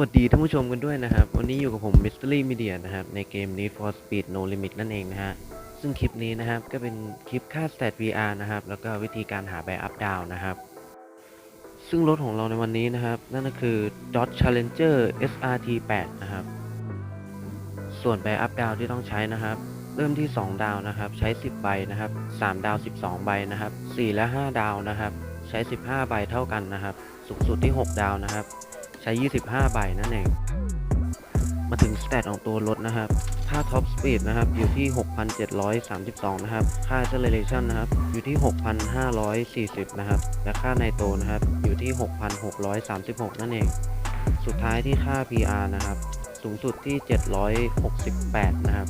วัสดีท่านผู้ชมกันด้วยนะครับ วันนี้อยู่กับผม Mystery Media นะครับ ในเกม Need for Speed No Limit นั่นเองนะฮะ ซึ่งคลิปนี้นะครับ ก็เป็นคลิปค่า Stat VR นะครับ แล้วก็วิธีการหาใบอัพดาวนะครับ ซึ่งรถของเราในวันนี้นะครับ นั่นก็คือ Dodge Challenger SRT 8นะครับ ส่วนใบอัพดาวที่ต้องใช้นะครับ เริ่มที่ 2 ดาวนะครับ ใช้ 10 ใบนะครับ 3 ดาว 12 ใบนะครับ 4 และ 5 ดาวนะครับ ใช้ 15 ใบเท่ากันนะครับ สูงสุดที่ 6 ดาวนะครับ ใช้ 25 ใบนั่นเอง มาถึงสเตตของตัวรถนะครับ ค่าท็อปสปีดนะครับอยู่ที่ 6,732 นะครับ ค่า acceleration นะครับอยู่ที่ 6,540 นะครับ และค่าไนโตรนะครับอยู่ที่ 6,636 นั่นเอง สุดท้ายที่ค่า PR นะครับ สูงสุดที่ 768 นะครับ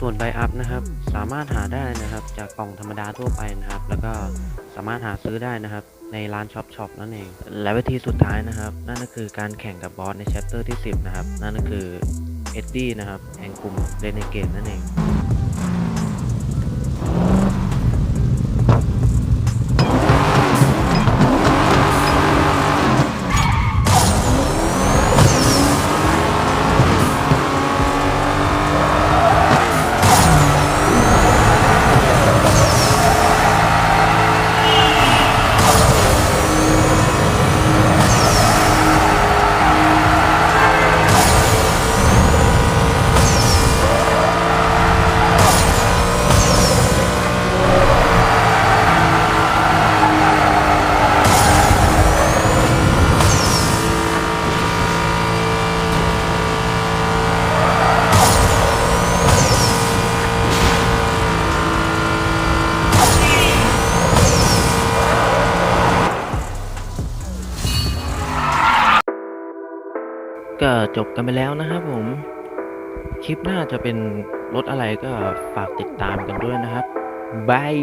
ส่วนไบอัพนะครับ สามารถหาได้นะครับ จากกล่องธรรมดาทั่วไปนะครับ แล้วก็สามารถหาซื้อได้นะครับ ในร้านช็อปช็อปนั่นเอง และวิธีสุดท้ายนะครับ นั่นก็คือการแข่งกับบอสในแชปเตอร์ที่ 10 นะครับ นั่นก็คือเอ็ดดี้นะครับแห่งกลุ่มเรเนเกตนั่นเอง ก็จบกันไปแล้วนะครับผม คลิปหน้าจะเป็นรถอะไรก็ฝากติดตามกันด้วยนะครับบาย